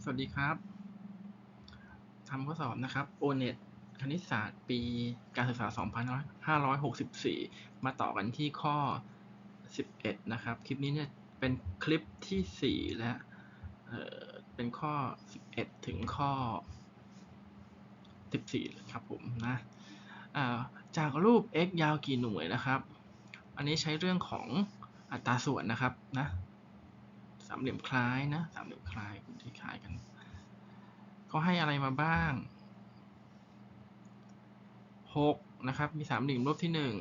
สวัสดีครับ ทำข้อสอบนะครับ O-NET คณิตศาสตร์ปีการศึกษา 2564 มาต่อกันที่ข้อ 11 นะครับ คลิปนี้เนี่ยเป็นคลิปที่ 4 และเออเป็นข้อ 11 ถึงข้อ 14 ครับผมนะาจากรูป x ยาวกี่หน่วยนะครับ อันนี้ใช้เรื่องของอัตราส่วนนะครับนะามเหลี่ยมคล้ายนะสามเหลี่ยมคล้ายคุณที่คล้ายกันเขาให้อะไรมาบ้างหกนะครับมีสามเหลี่ยมรูปที่หนึ่ง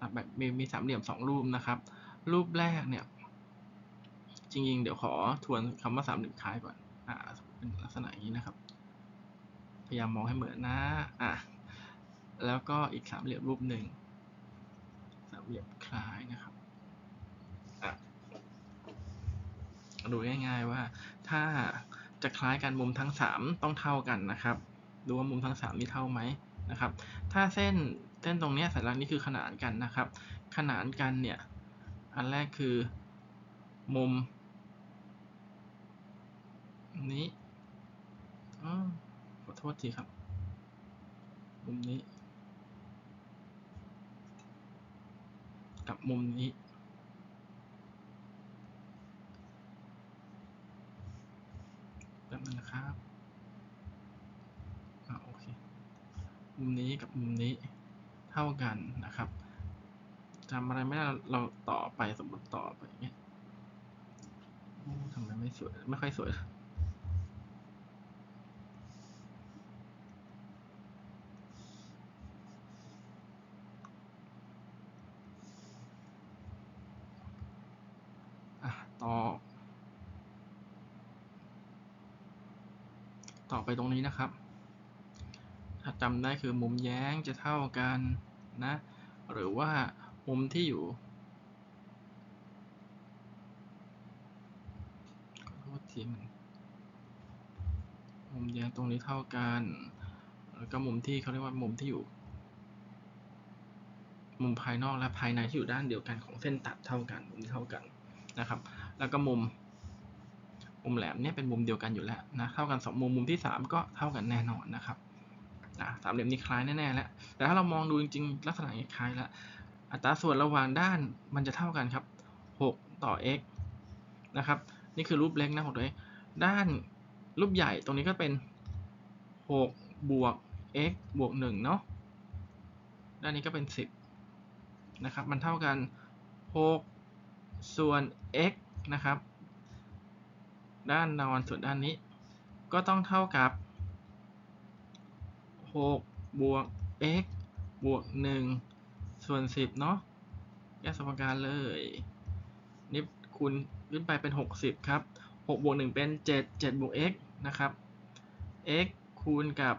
อะแบบมีมีสามเหลี่ยมสองรูปนะครับ รูปแรกเนี่ยจริงๆ เดี๋ยวขอทวนคำว่าสามเหลี่ยมคล้ายก่อนอ่าเป็นลักษณะอย่างนี้นะครับ พยายามมองให้เหมือนนะอะแล้วก็อีกสามเหลี่ยมรูปหนึ่งสามเหลี่ยมคล้ายนะครับ อะ ดูง่าย ๆ ว่าถ้าจะคล้ายกันมุมทั้ง 3 ต้องเท่ากันนะครับดูว่ามุมทั้ง 3 นี่เท่าไหมนะครับ ถ้าเส้นเส้นตรงนี้สัญลักษณ์นี้คือขนานกันนะครับ ขนานกันเนี่ย อันแรกคือมุม นี้อขอโทษทีครับ มุมนี้ กับมุมนี้ ป๊บนึงนะครับอ่าโอเค มุมนี้กับมุมนี้เท่ากันนะครับจำอะไรไม่ได้เราเราต่อไปสมมติต่อไปอย่างเงี้ยทำไมไม่สวย ไม่ค่อยสวยอะต่อ ต่อไปตรงนี้นะครับ ถ้าจำได้คือมุมแย้งจะเท่ากันนะ หรือว่ามุมที่อยู่ขอโทษทีมันมุมแย้งตรงนี้เท่ากัน แล้วก็มุมที่เขาเรียกว่ามุมที่อยู่ มุมภายนอกและภายในที่อยู่ด้านเดียวกันของเส้นตัดเท่ากัน มุมเท่ากันนะครับ แล้วก็มุม มุมแหลมเนี่ยเป็นมุมเดียวกันอยู่แล้วนะเท่ากันสองมุมมุมที่สามก็เท่ากันแน่นอนนะครับอะสามเหลี่ยมนี้คล้ายแน่ๆแล้วแต่ถ้าเรามองดูจริงๆ ลักษณะนี้คล้ายแล้วอัตราส่วนระหว่างด้านมันจะเท่ากันครับ 6 ต่อ x นะครับนี่คือรูปเล็กนะของตัว x ด้านรูปใหญ่ตรงนี้ก็เป็น 6 บวก x บวก1เนาะด้านนี้ก็เป็น 10นะครับมันเท่ากัน 6 ส่วน x นะครับ ด้านนอนส่วนด้านนี้ ก็ต้องเท่ากับ 6 บวก x บวก 1 ส่วน 10 เนาะแยกสมการเลย นี่คูณขึ้นไปเป็น 60 ครับ 6 บวก 1 เป็น 7 7 บวก x นะครับ x คูณกับ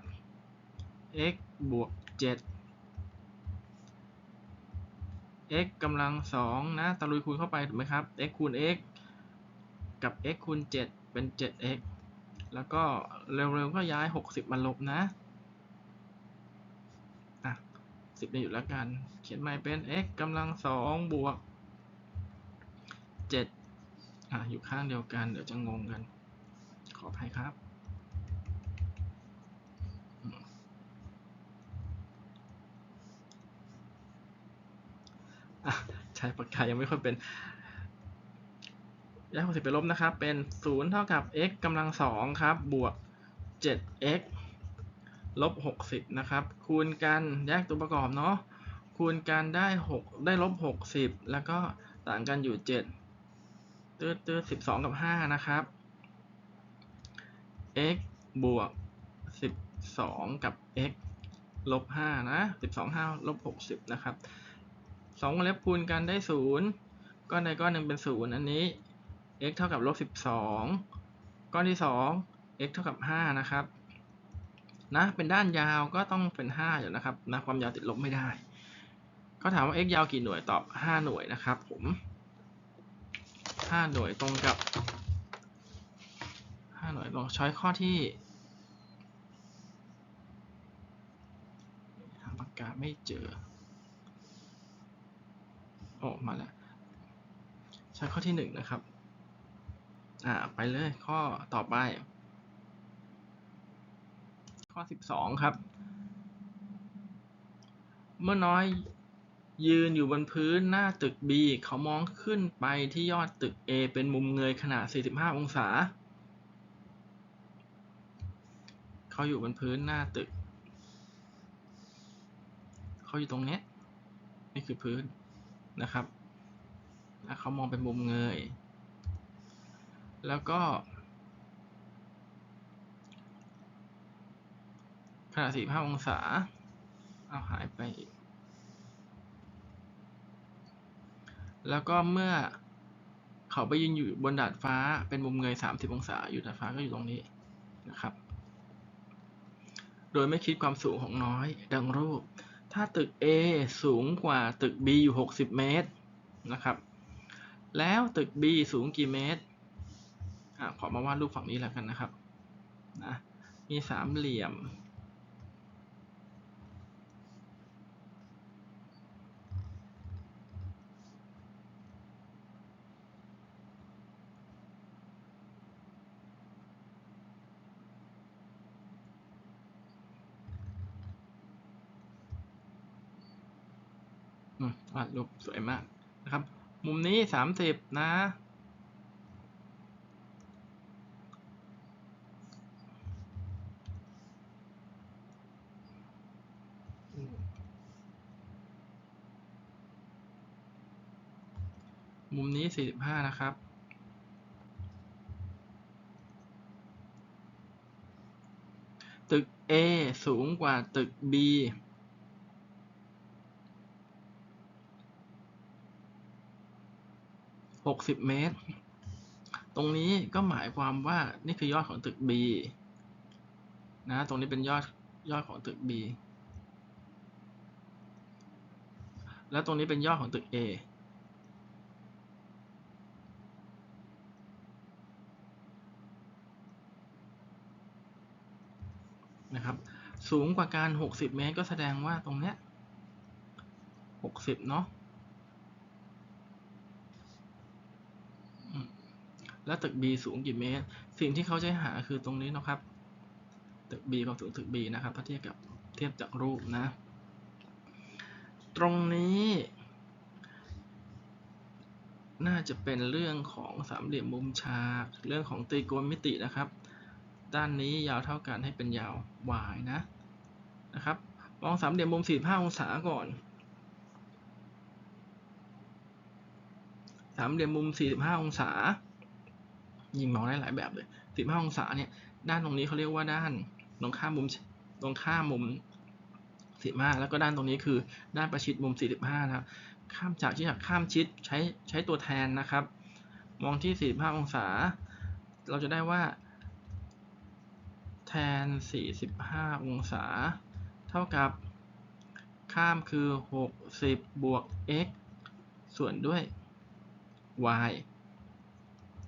x บวก 7 x กำลัง 2 นะตะลุยคูณเข้าไปถูกไหมครับ x คูณ x กับ x คูณ 7 เป็น 7x แล้วก็เร็วๆก็ย้าย 60 มาลบนะอะ10เนี่ยอยู่แล้วกัน เขียนใหม่เป็น x กำลัง2บวก 7 อะ อยู่ข้างเดียวกัน เดี๋ยวจะงงกัน ขออภัยครับอะใช้ปากกายังไม่ค่อยเป็น ย้าย60ไปลบนะครับ เป็น0เท่ากับ x กำลัง2ครับ บวก 7x ลบ 60 นะครับ คูณกันแยกตัวประกอบเนาะ คูณกันได้ 6 ได้ลบ 60 แล้วก็ต่างกันอยู่ 7ตื้อตื้อ12 กับ 5 นะครับ x บวก 12 กับ x ลบ 5 นะ 12 5ลบ 60 นะครับ2วงเล็บคูณกันได้ 0 ก้อนใดก้อนหนึ่งเป็น 0 อันนี้ x เท่ากับลบ12ก้อนที่2 x เท่ากับ5นะครับนะเป็นด้านยาวก็ต้องเป็น5อยู่นะครับนะความยาวติดลบไม่ได้เขาถามว่า x ยาวกี่หน่วยตอบ5หน่วยนะครับผม5หน่วยตรงกับ5หน่วยลองช้อยข้อที่หาปากกาไม่เจอโอ้มาแล้วใช้ข้อที่1นะครับ อ่าไปเลยข้อต่อไป ข้อสิบสองครับ เมื่อน้อยยืนอยู่บนพื้นหน้าตึก B เขามองขึ้นไปที่ยอดตึก A เป็นมุมเงยขนาด 45 องศา เขาอยู่บนพื้นหน้าตึก เขาอยู่ตรงนี้นี่คือพื้นนะครับ แล้วเขามองเป็นมุมเงย แล้วก็ขนาด45องศา เอาหายไปอีก แล้วก็เมื่อเขาไปยืนอยู่บนดาดฟ้าเป็นมุมเงย 30 องศา อยู่ดาดฟ้าก็อยู่ตรงนี้นะครับ โดยไม่คิดความสูงของน้อย ดังรูป ถ้าตึก A สูงกว่าตึก B อยู่ 60 เมตรนะครับ แล้วตึก B สูงกี่เมตร อะขอมาวาดรูปฝั่งนี้แล้วกันนะครับนะมีสามเหลี่ยมอืมวาดรูปสวยมากนะครับ มุมนี้สามสิบนะ มุมนี้สี่สิบห้านะครับ ตึก A สูงกว่าตึก B หกสิบเมตร ตรงนี้ก็หมายความว่านี่คือยอดของตึก B นะ ตรงนี้เป็นยอดยอดของตึก B แล้วตรงนี้เป็นยอดของตึก A นะครับ สูงกว่าการ 60 เมตร ก็แสดงว่าตรงเนี้ย60 เนาะแล้วตึก B สูงกี่เมตร สิ่งที่เขาใช้หาคือตรงนี้นะครับ ตึก B กับสูงตึก B นะครับถ้าเทียบกับเทียบจากรูปนะ ตรงนี้ น่าจะเป็นเรื่องของสามเหลี่ยมมุมฉาก เรื่องของตรีโกณมิตินะครับ ด้านนี้ยาวเท่ากันให้เป็นยาว y นะนะครับมองสามเหลี่ยมมุม 45 องศาก่อน สามเหลี่ยมมุม 45 องศา ยิงมองได้หลายแบบเลย 45 องศาเนี่ยด้านตรงนี้เขาเรียกว่าด้านตรงข้ามมุมตรงข้ามมุม 45 แล้วก็ด้านตรงนี้คือด้านประชิดมุม 45 นะครับ ข้ามจากที่จากข้ามชิดใช้ใช้ตัวแทนนะครับ มองที่ 45 องศา เราจะได้ว่า แทน 45 องศา เท่ากับ ข้ามคือ 60 บวก x ส่วนด้วย y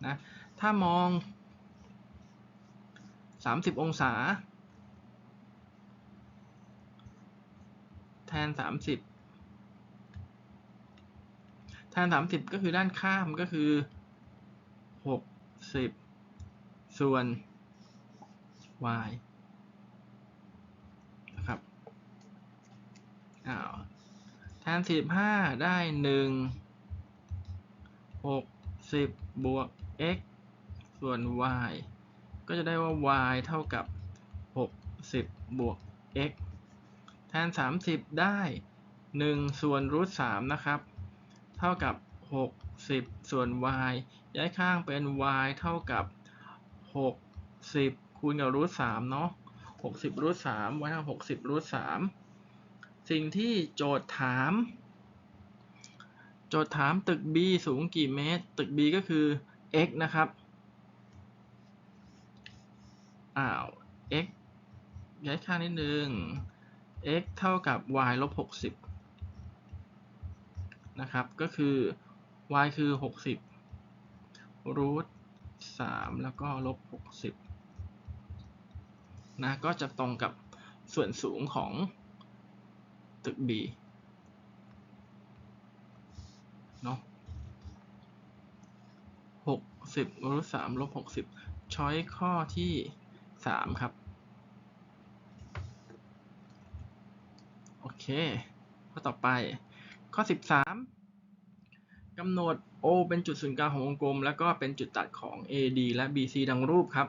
นะ ถ้ามอง 30 องศา แทน 30 แทน 30 ก็คือด้านข้ามก็คือ 60 ส่วน y นะครับอ้าวแทน45ได้1 60บวก x ส่วน y ก็จะได้ว่า y เท่ากับ 60 บวก x แทน 30 ได้ 1 ส่วนรูท3นะครับ เท่ากับ 60 ส่วน y ย้ายข้างเป็น y เท่ากับ 60 คูณกับรูท3เนาะ60รูท3 y เท่ากับรูท3สิ่งที่โจทย์ถาม โจทย์ถามตึก B สูงกี่เมตร ตึก B ก็คือ x นะครับ อ้าว x ย้ายข้านิดนึง x เท่ากับ y ลบ60 นะครับ ก็คือ y คือ 60รูท3แล้วก็ลบ60 นะก็จะตรงกับส่วนสูงของตึก B เนาะสิบรูทสามลบหกสิบช้อยข้อที่สามครับ โอเค ข้อต่อไป ข้อสิบสามกำหนด O เป็นจุดศูนย์กลางของวงกลม แล้วก็เป็นจุดตัดของ AD และ BC ดังรูปครับ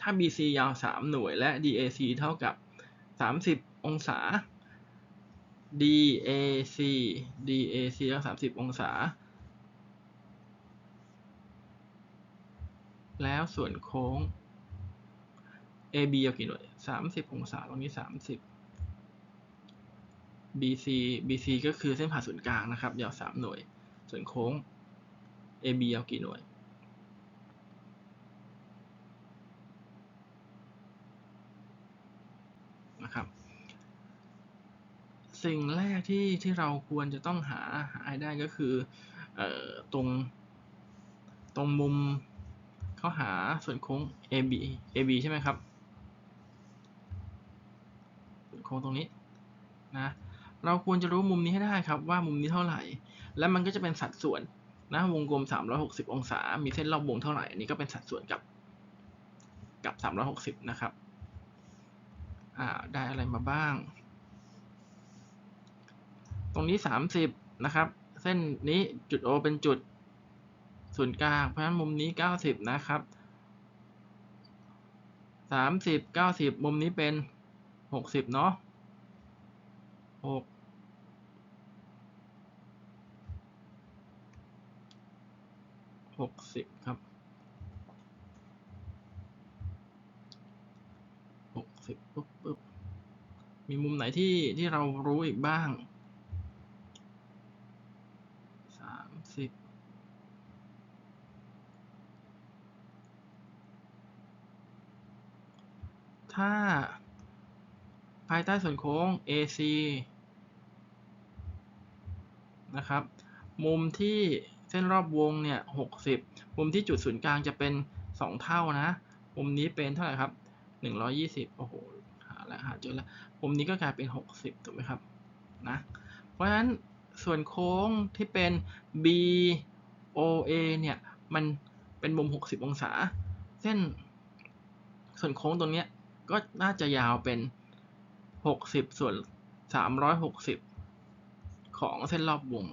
ถ้า BC ยาว 3 หน่วยและ DAC เท่ากับ 30 องศา DAC DAC เท่า30 องศา แล้วส่วนโค้ง AB เอากี่หน่วย 30 องศา ตรงนี้ 30 BC BC ก็คือเส้นผ่าศูนย์กลางนะครับ ยาว 3 หน่วย ส่วนโค้ง AB เอากี่หน่วย นะครับ สิ่งแรกที่ที่เราควรจะต้องหาหาได้ก็คือออตรงตรงมุมเขาหาส่วนโค้ง AB AB ใช่ไหมครับส่วนโค้งตรงนี้นะเราควรจะรู้มุมนี้ให้ได้ครับว่ามุมนี้เท่าไหร่ แล้วมันก็จะเป็นสัดส่วนนะวงกลม 360 องศา มีเส้นรอบวงเท่าไหร่ อันนี้ก็เป็นสัดส่วนกับกับ 360 นะครับ ได้อะไรมาบ้าง ตรงนี้ 30 นะครับ เส้นนี้จุด O เป็นจุดศูนย์กลาง เพราะฉะนั้นมุมนี้ 90 นะครับ 30 90 มุมนี้เป็น 60 เนาะ6 60 ครับ 60ปุ๊บปุ๊บ มีมุมไหนที่ที่เรารู้อีกบ้าง30ถ้า ภายใต้ส่วนโค้ง AC นะครับ มุมที่เส้นรอบวงเนี่ย60 มุมที่จุดศูนย์กลางจะเป็น 2 เท่านะ มุมนี้เป็นเท่าไหร่ครับ 120 โอ้โห หาแล้วหาเจอแล้ว มุมนี้ก็กลายเป็น 60 ถูกไหมครับ นะ เพราะฉะนั้นส่วนโค้งที่เป็น BOA เนี่ย มันเป็นมุม 60 องศา เส้น ส่วนโค้งตรงนี้ก็น่าจะยาวเป็น 60 ส่วน 360 ของเส้นรอบวง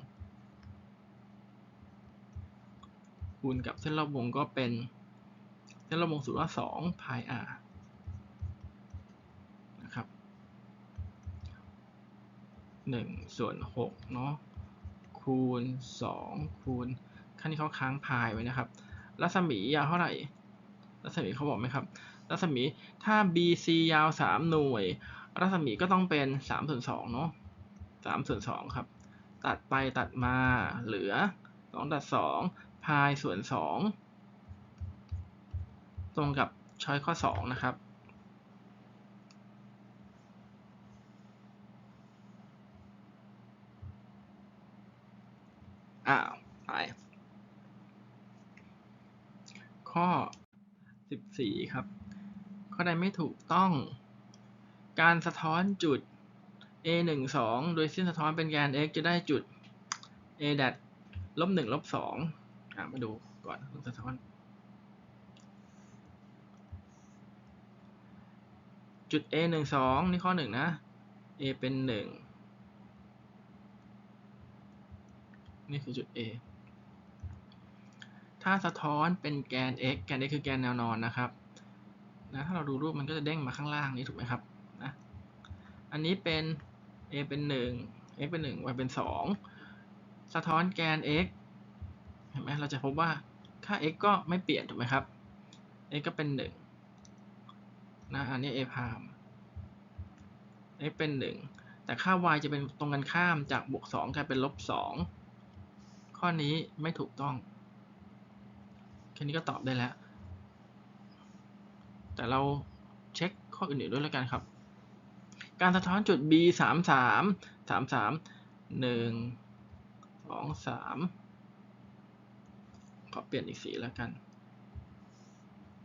คูณกับเส้นรอบวงก็เป็น เส้นรอบวงสูตรว่า2 pi r นะครับ 1 ส่วน6เนาะคูณ 2 คูณขั้นที่เขาค้างพายไว้นะครับ รัศมียาวเท่าไหร่ รัศมีเขาบอกไหมครับ รัศมีถ้า BC ยาว 3 หน่วย รัศมีก็ต้องเป็น3ส่วน2เนาะ3ส่วน2ครับ ตัดไปตัดมาเหลือ 2 ตัด 2 พายส่วน 2 ตรงกับช้อยข้อ 2 นะครับ อ้าวไปข้อ 14 ครับ ข้อใดไม่ถูกต้อง การสะท้อนจุด a 1 2โดยเส้นสะท้อนเป็นแกน x จะได้จุด a ดัดลบ1ลบ2อะมาดูก่อนสะท้อน จุด a 1 2นี่ข้อ 1 นะ a เป็น 1 นี่คือจุด a ถ้าสะท้อนเป็นแกน x แกน x คือแกนแนวนอนนะครับนะถ้าเราดูรูปมันก็จะเด้งมาข้างล่างนี้ถูกไหมครับนะอันนี้เป็น a เป็น 1 x เป็น 1 y เป็น 2 สะท้อนแกน x เห็นไหมเราจะพบว่าค่า x ก็ไม่เปลี่ยนถูกไหมครับ x ก็เป็น 1 นะอันนี้ a พาม x เป็น 1 แต่ค่า y จะเป็นตรงกันข้ามจากบวก2กลายเป็นลบ2 ข้อนี้ไม่ถูกต้อง แค่นี้ก็ตอบได้แล้ว แต่เราเช็คข้ออื่นๆด้วยแล้วกันครับ การสะท้อนจุด b สามสามสามสามหนึ่งสองสามขอเปลี่ยนอีกสีแล้วกัน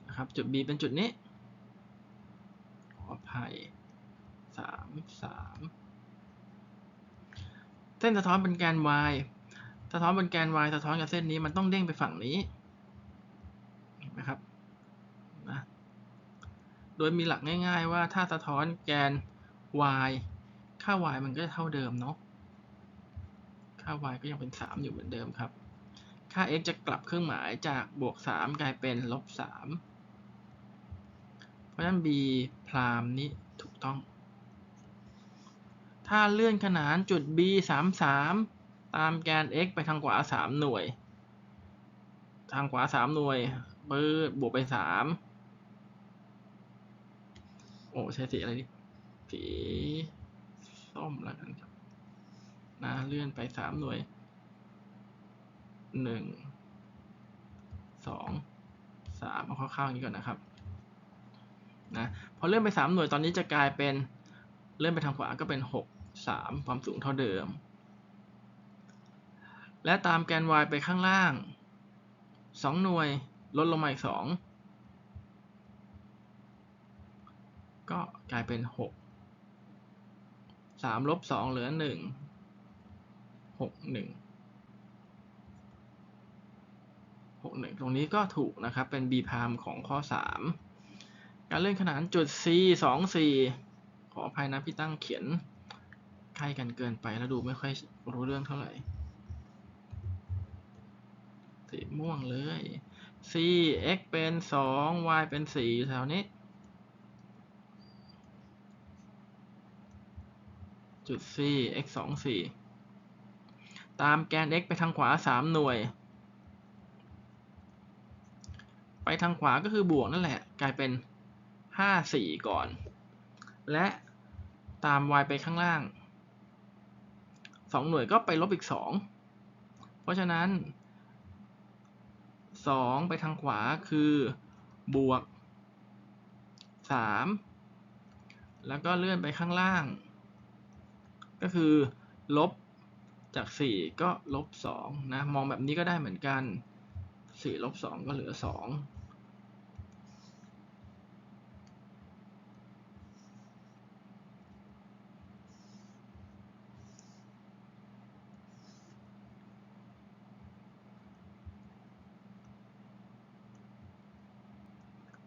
นะครับ จุด b เป็นจุดนี้ ขออภัยสามสามเส้นสะท้อนเป็นแกน y สะท้อนบนแกน y สะท้อนกับเส้นนี้มันต้องเด้งไปฝั่งนี้นะครับนะโดยมีหลักง่าย ๆ ว่าถ้าสะท้อนแกน y ค่า y มันก็จะเท่าเดิมเนาะค่า y ก็ยังเป็น 3 อยู่เหมือนเดิมครับ ค่า x จะกลับเครื่องหมายจากบวก 3 กลายเป็นลบ 3 เพราะฉะนั้น b พรามนี้ถูกต้อง ถ้าเลื่อนขนานจุด b 3 3 ตามแกน x ไปทางขวา3หน่วย ทางขวา3หน่วยปื้บวกไป3โอ้ใช้สีอะไรดิสีส้มแล้วกันครับนะเลื่อนไป3หน่วย1 2 3เอาคร่าวๆอย่างนี้ก่อนนะครับนะพอเลื่อนไป3หน่วยตอนนี้จะกลายเป็นเลื่อนไปทางขวาก็เป็น6 3ความสูงเท่าเดิม และตามแกน y ไปข้างล่าง 2 หน่วยลดลงมาอีก 2 ก็กลายเป็น 6 3 ลบ 2 เหลือ 1 6 1 6 1 ตรงนี้ก็ถูกนะครับ เป็น b พามของข้อ 3 การเลื่อนขนานจุด c 2 4 ขออภัยนะพี่ตั้งเขียนใกล้กันเกินไปแล้วดูไม่ค่อยรู้เรื่องเท่าไหร่ สีม่วงเลย c x เป็น 2 y เป็น4แถวนี้ จุด c x 2 4 ตามแกน x ไปทางขวา 3 หน่วย ไปทางขวาก็คือบวกนั่นแหละ กลายเป็น 5 4 ก่อน และตาม y ไปข้างล่าง 2 หน่วยก็ไปลบอีก 2 เพราะฉะนั้น 2ไปทางขวาคือบวก3แล้วก็เลื่อนไปข้างล่าง ก็คือลบจาก 4 ก็ลบ2นะ มองแบบนี้ก็ได้เหมือนกัน 4 ลบ 2 ก็เหลือ 2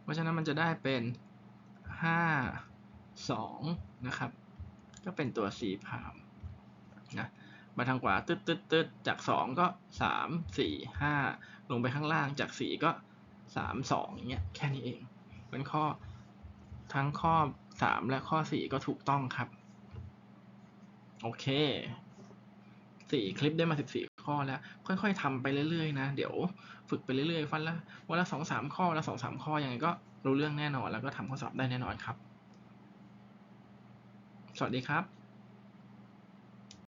เพราะฉะนั้นมันจะได้เป็น 5 2 นะครับ ก็เป็นตัว C พามนะมาทางขวาตึ๊ดตึ๊ดตึ๊ดจาก 2 ก็ 3 4 5 ลงไปข้างล่างจาก 4 ก็ 3 2อย่างเงี้ยแค่นี้เอง เป็นข้อทั้งข้อ 3 และข้อ 4 ก็ถูกต้องครับ โอเค 4 คลิปได้มา 14 ข้อแล้ว ค่อย ๆทำไปเรื่อยๆนะ เดี๋ยวฝึกไปเรื่อยๆฟันละวันละสองสามข้อละสองสามข้อยังไงก็รู้เรื่องแน่นอนแล้วก็ทำข้อสอบได้แน่นอนครับ สวัสดีครับ